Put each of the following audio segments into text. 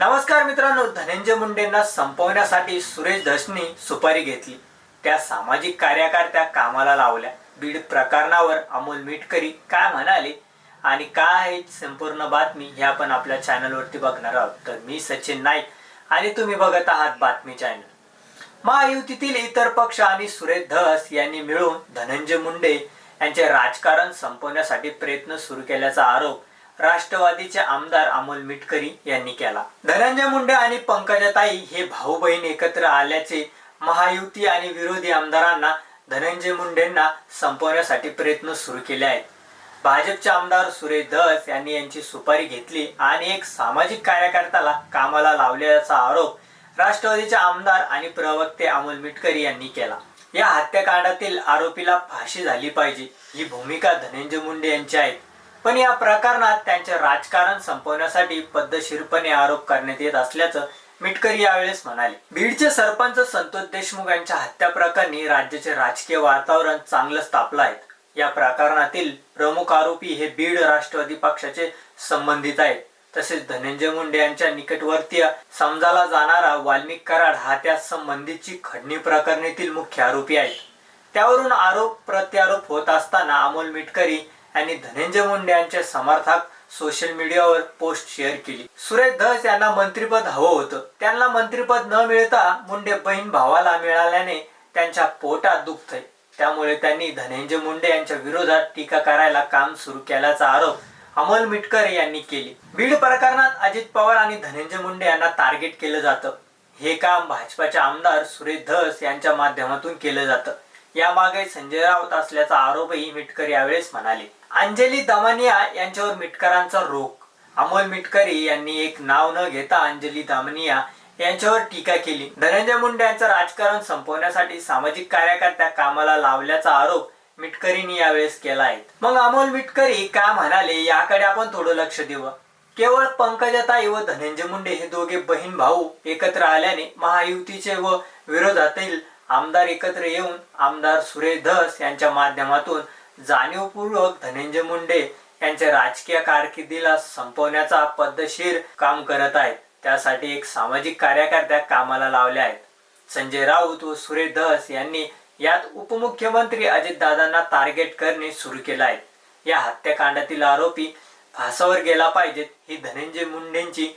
नमस्कार मित्रांनो धनंजय मुंडेंना संपवण्यासाठी सुरेश धसनी सुपारी घेतली. त्या सामाजिक कार्यकर्त्या कामाला लावल्या. बीड प्रकरणावर अमोल मिटकरी काय म्हणाले आणि काय आहे संपूर्ण बातमी हे आपण आपल्या चॅनलवरती बघणार आहोत. तर मी सचिन नाईक आणि तुम्ही बघत आहात बातमी चॅनल. महायुतीतील इतर पक्ष आणि सुरेश धस यांनी मिळून धनंजय मुंडे यांचे राजकारण संपवण्यासाठी प्रयत्न सुरू केल्याचा आरोप राष्ट्रवादीचे आमदार अमोल मिटकरी यांनी केला. धनंजय मुंडे आणि पंकजाताई हे भाऊ बहीण एकत्र आल्याचे महायुती आणि विरोधी आमदारांना धनंजय मुंडेंना संपवण्यासाठी प्रयत्न सुरू केले आहेत. भाजपचे आमदार सुरेश धस यांनी यांची सुपारी घेतली आणि एक सामाजिक कार्यकर्त्याला कामाला लावल्याचा आरोप राष्ट्रवादीचे आमदार आणि प्रवक्ते अमोल मिटकरी यांनी केला. या हत्याकांडातील आरोपीला फाशी झाली पाहिजे ही भूमिका धनंजय मुंडे यांची आहे. पण या प्रकरणात त्यांचे राजकारण संपवण्यासाठी पद्धतशीरपणे आरोप करण्यात येत असल्याचं मिटकरी यावेळेस म्हणाले. बीडचे सरपंच संतोष देशमुख यांच्या हत्या प्रकरणी राज्याचे राजकीय वातावरण चांगलंच तापलं आहे. या प्रकरणातील प्रमुख आरोपी हे बीड राष्ट्रवादी पक्षाचे संबंधित आहेत. तसेच धनंजय मुंडे यांच्या निकटवर्तीय समजाला जाणारा वाल्मिक कराड हा त्या संबंधीची खडणी प्रकरणीतील मुख्य आरोपी आहेत त्यावरून आरोप प्रत्यारोप होत असताना अमोल मिटकरी यांनी धनंजय मुंडे यांचे समर्थक सोशल मीडियावर पोस्ट शेअर केली. सुरेश धस यांना मंत्रीपद हवं होतं. त्यांना मंत्रीपद न मिळता मुंडे बहीण भावाला मिळाल्याने त्यांच्या पोटात दुखतंय. त्यामुळे त्यांनी धनंजय मुंडे यांच्या विरोधात टीका करायला काम सुरू केल्याचा आरोप अमोल मिटकर यांनी केली. बीड प्रकरणात अजित पवार आणि धनंजय मुंडे यांना टार्गेट केलं जातं. हे काम भाजपाचे आमदार सुरेश धस यांच्या माध्यमातून केलं जातं. यामागे संजय राऊत असल्याचा आरोपही मिटकर यावेळेस म्हणाले. अंजली दमानिया यांच्यावर मिटकरांचा रोख. अमोल मिटकरी यांनी एक नाव न घेता अंजली दामनिया यांच्यावर टीका केली. धनंजय मुंडे यांचं राजकारण संपवण्यासाठी सामाजिक कार्यकर्त्या कामाला लावल्याचा आरोप मिटकरींनी यावेळेस केला आहे. मग अमोल मिटकरी काय म्हणाले याकडे आपण थोडं लक्ष देऊ केवळ पंकजाताई व धनंजय मुंडे हे दोघे बहीण भाऊ एकत्र आल्याने महायुतीचे व विरोधातील आमदार एकत्र येऊन आमदार सुरेश धस यांच्या माध्यमातून जाणीवपूर्वक धनंजय मुंडे यांच्या राजकीय कारकिर्दीला संपवण्याचा पद्धतशीर काम करत आहेत. त्यासाठी एक सामाजिक कार्यकर्त्या कामाला लावल्या आहेत. संजय राऊत व सुरेश धस यांनी यात उपमुख्यमंत्री अजितदादांना टार्गेट करणे सुरू केलं आहे. या हत्याकांडातील आरोपी फासावर गेला पाहिजेत ही धनंजय मुंडेंची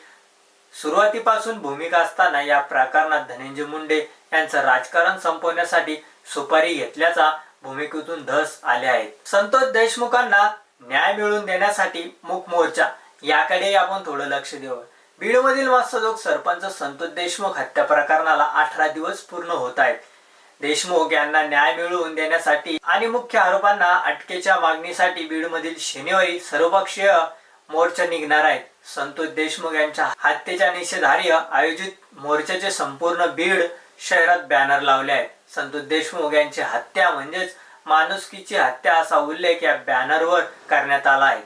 सुरुवातीपासून भूमिका असताना या प्रकरणात धनंजय मुंडे यांचं राजकारण संपवण्यासाठी सुपारी घेतल्याचा भूमिकेतून धस आले आहेत. संतोष देशमुखांना न्याय मिळवून देण्यासाठी मूक मोर्चा याकडे आपण थोडं लक्ष देऊ बीडमधील मत्स्यजोग सरपंच संतोष देशमुख हत्या प्रकरणाला अठरा दिवस पूर्ण होत आहेत. देशमुख यांना न्याय मिळवून देण्यासाठी आणि मुख्य आरोपांना अटकेच्या मागणीसाठी बीडमधील शनिवारी सर्वपक्षीय मोर्चा निघणार आहेत. संतोष देशमुख यांच्या हत्येच्या निषेधार्थ आयोजित मोर्चाचे संपूर्ण बीड शहरात बॅनर लावले आहेत. संतोष देशमुख यांची हत्या म्हणजेच माणुसकीची हत्या असा उल्लेख या बॅनरवर करण्यात आला आहे.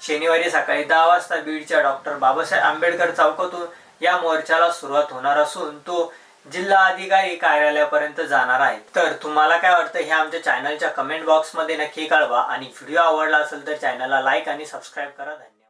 शनिवारी सकाळी दहा वाजता बीडच्या डॉक्टर बाबासाहेब आंबेडकर चौकातून या मोर्चाला सुरुवात होणार असून तो जिल्हा अधिकारी कार्यालयापर्यंत जाणार आहे. तर तुम्हाला काय वाटतं हे आमच्या चॅनलच्या कमेंट बॉक्समध्ये नक्की कळवा आणि व्हिडिओ आवडला असेल तर चॅनलला लाईक आणि सबस्क्राईब करा. धन्यवाद.